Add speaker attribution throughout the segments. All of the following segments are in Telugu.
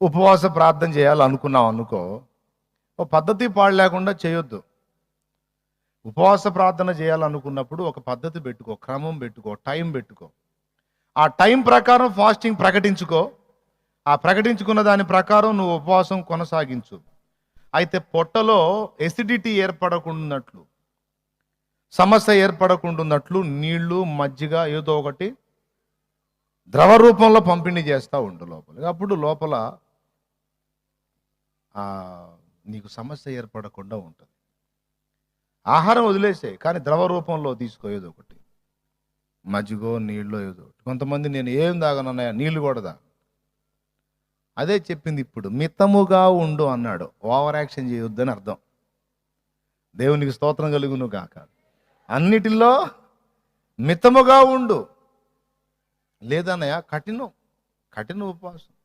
Speaker 1: ఉపవాస ప్రార్థన చేయాలనుకున్నాం అనుకో ఒక పద్ధతి పాడు లేకుండా చేయొద్దు. ఉపవాస ప్రార్థన చేయాలనుకున్నప్పుడు ఒక పద్ధతి పెట్టుకో క్రమం పెట్టుకో టైం పెట్టుకో. ఆ టైం ప్రకారం ఫాస్టింగ్ ప్రకటించుకో. ఆ ప్రకటించుకున్న దాని ప్రకారం నువ్వు ఉపవాసం కొనసాగించు. అయితే పొట్టలో ఎసిడిటీ ఏర్పడకుండాట్లు సమస్య ఏర్పడకుండాట్లు నీళ్ళు మజ్జిగ ఏదో ఒకటి ద్రవ రూపంలో పంపిణీ చేస్తూ ఉండు లోపల అప్పుడు లోపల నీకు సమస్య ఏర్పడకుండా ఉంటుంది. ఆహారం వదిలేసే కానీ ద్రవ రూపంలో తీసుకో ఏదో ఒకటి. మజ్జిగో నీళ్ళో ఏదో ఒకటి. కొంతమంది నేను ఏం తాగనన్నాయా నీళ్ళు కూడా అదే చెప్పింది ఇప్పుడు. మితముగా ఉండు అన్నాడు. ఓవర్ యాక్షన్ చేయొద్దని అర్థం. దేవునికి స్తోత్రం కలుగును కాక అన్నిటిలో మితముగా ఉండు. లేదన్నయ్య కఠినం. కఠిన ఉపవాసం.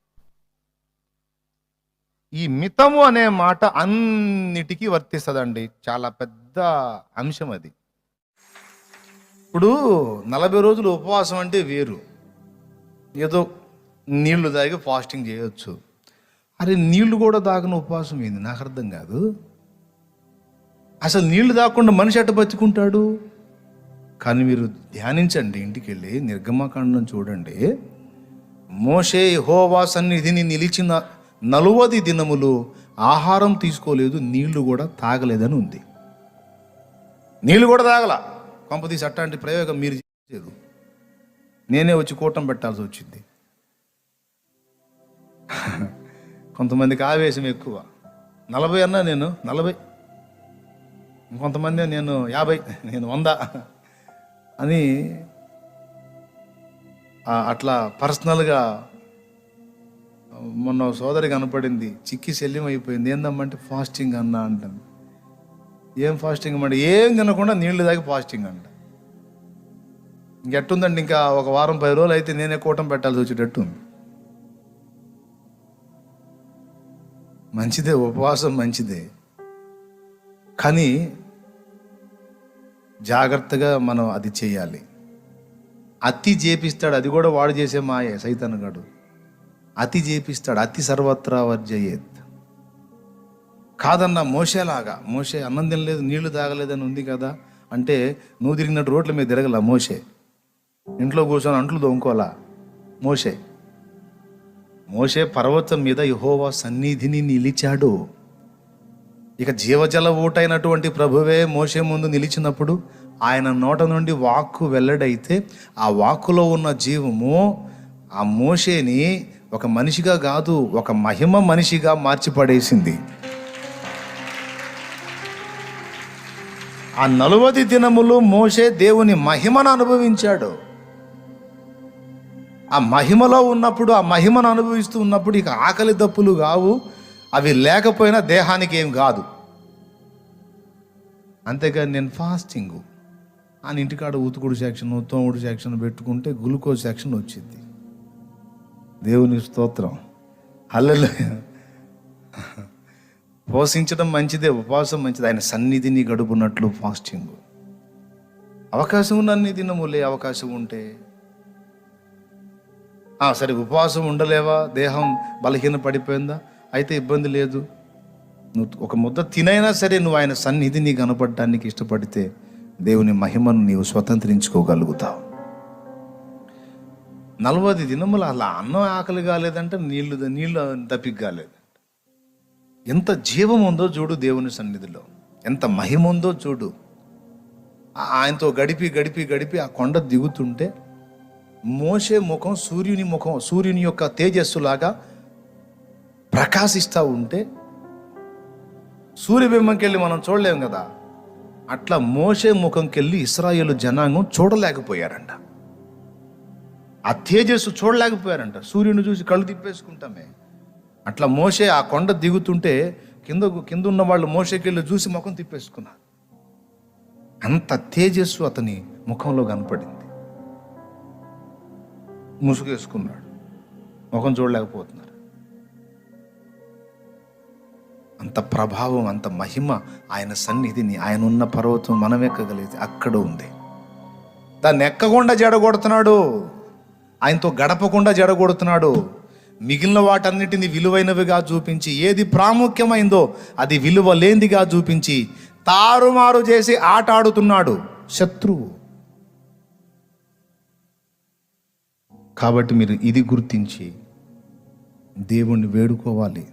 Speaker 1: ఈ మితము అనే మాట అన్నిటికీ వర్తిస్తుందండి. చాలా పెద్ద అంశం అది. ఇప్పుడు నలభై రోజులు ఉపవాసం అంటే వేరు. ఏదో నీళ్ళు తాగి ఫాస్టింగ్ చేయొచ్చు. అరే నీళ్ళు కూడా తాగని ఉపవాసం ఏంది? నాకు అర్థం కాదు. అసలు నీళ్ళు తాగకుండా మనిషి అట్ట బతుకుంటాడు? కానీ మీరు ధ్యానించండి ఇంటికి వెళ్ళి నిర్గమకాండం చూడండి. మోషే హోవా సన్నిధిని నిలిచిన నలువది దినములు ఆహారం తీసుకోలేదు నీళ్ళు కూడా తాగలేదని ఉంది. నీళ్ళు కూడా తాగల. కొంపతీసి అట్లాంటి ప్రయోగం మీరు చేయలేదు నేనే వచ్చి కూటం పెట్టాల్సి వచ్చింది. కొంతమందికి ఆవేశం ఎక్కువ. నలభై అన్నా నేను నలభై. ఇంకొంతమంది నేను యాభై నేను వంద అని అట్లా పర్సనల్గా మొన్న సోదరి కనపడింది చిక్కి శల్యం అయిపోయింది ఏందమ్మంటే ఫాస్టింగ్ అన్నా అంటాను ఏం ఫాస్టింగ్ అమ్మంటే ఏం తినకుండా నీళ్ళు తాగి ఫాస్టింగ్ అంట. ఇంకెట్టుందండి ఇంకా ఒక వారం పది రోజులు అయితే నేనే కూటం పెట్టాల్సి వచ్చేటట్టు ఉంది మంచిదే ఉపవాసం మంచిదే. కానీ జాగ్రత్తగా మనం అది చేయాలి. అతి చేపిస్తాడు అది కూడా వాడు చేసే మాయే సైతన్గాడు. అతి చేపిస్తాడు అతి సర్వత్రా వర్జయేత్. కాదన్న మోసేలాగా మోసే అన్నం తినలేదు నీళ్ళు తాగలేదని ఉంది కదా అంటే నువ్వు తిరిగినట్టు రోడ్ల మీద తిరగల మోసే ఇంట్లో కూర్చొని అంట్లు దొంకోలా మోసే మోసే పర్వతం మీద యహోవా సన్నిధిని నిలిచాడు. ఇక జీవజల ఊటైనటువంటి ప్రభువే మోసే ముందు నిలిచినప్పుడు ఆయన నోట నుండి వాక్కు వెల్లడైతే ఆ వాక్కులో ఉన్న జీవము ఆ మోషేని ఒక మనిషిగా కాదు ఒక మహిమ మనిషిగా మార్చిపడేసింది. ఆ నలువది దినములు మోషే దేవుని మహిమను అనుభవించాడు. ఆ మహిమలో ఉన్నప్పుడు ఆ మహిమను అనుభవిస్తూ ఉన్నప్పుడు ఇక ఆకలి దప్పులు కావు అవి లేకపోయినా దేహానికి ఏం కాదు. అంతేగాని నేను ఫాస్టింగ్. అని ఇంటికాడ ఉతుకుడు సెక్షన్ తోముడు సెక్షన్ పెట్టుకుంటే గ్లూకోజ్ సెక్షన్ వచ్చింది. దేవుని స్తోత్రం. అల్లలు పోషించడం మంచిదే ఉపవాసం మంచిది. ఆయన సన్నిధిని గడుపునట్లు ఫాస్టింగ్ అవకాశం ఉన్నన్ని తినములే దినములే అవకాశం ఉంటే. ఆ, సరే ఉపవాసం ఉండలేవా? దేహం బలహీన పడిపోయిందా అయితే ఇబ్బంది లేదు. నువ్వు ఒక ముద్ద తినైనా సరే నువ్వు ఆయన సన్నిధిని కనపడటానికి ఇష్టపడితే దేవుని మహిమను నీవు స్వతంత్రించుకోగలుగుతావు. నలభై దినములు అలా అన్నం ఆకలి కాలేదంటే నీళ్ళు నీళ్ళు తప్పిక కాలేదు. ఎంత జీవం ఉందో చూడు దేవుని సన్నిధిలో. ఎంత మహిమ ఉందో చూడు ఆయనతో గడిపి గడిపి గడిపి ఆ కొండ దిగుతుంటే మోసే ముఖం సూర్యుని ముఖం సూర్యుని యొక్క తేజస్సులాగా ప్రకాశిస్తూ ఉంటే సూర్యబింబంకెళ్ళి మనం చూడలేము కదా. అట్లా మోసే ముఖంకెళ్ళి ఇస్రాయేల్ జనాంగం చూడలేకపోయారంట. ఆ తేజస్సు చూడలేకపోయారంట. సూర్యుని చూసి కళ్ళు తిప్పేసుకుంటామే. అట్లా మోసే ఆ కొండ దిగుతుంటే కింద కింద ఉన్న వాళ్ళు మోసేకెళ్ళి చూసి ముఖం తిప్పేసుకున్నారు. అంత తేజస్సు అతని ముఖంలో కనపడింది. ముసుగేసుకున్నాడు. ముఖం చూడలేకపోతున్నారు. అంత ప్రభావం అంత మహిమ ఆయన సన్నిధిని ఆయన ఉన్న పర్వతం మనం ఎక్కగలిగితే అక్కడ ఉంది. దాన్ని ఎక్కకుండా జడగొడుతున్నాడు. ఆయనతో గడపకుండా జడగొడుతున్నాడు. మిగిలిన వాటన్నిటిని విలువైనవిగా చూపించి ఏది ప్రాముఖ్యమైందో అది విలువ లేనిదిగా చూపించి తారుమారు చేసి ఆట ఆడుతున్నాడు శత్రువు. కాబట్టి మీరు ఇది గుర్తించి దేవుణ్ణి వేడుకోవాలి.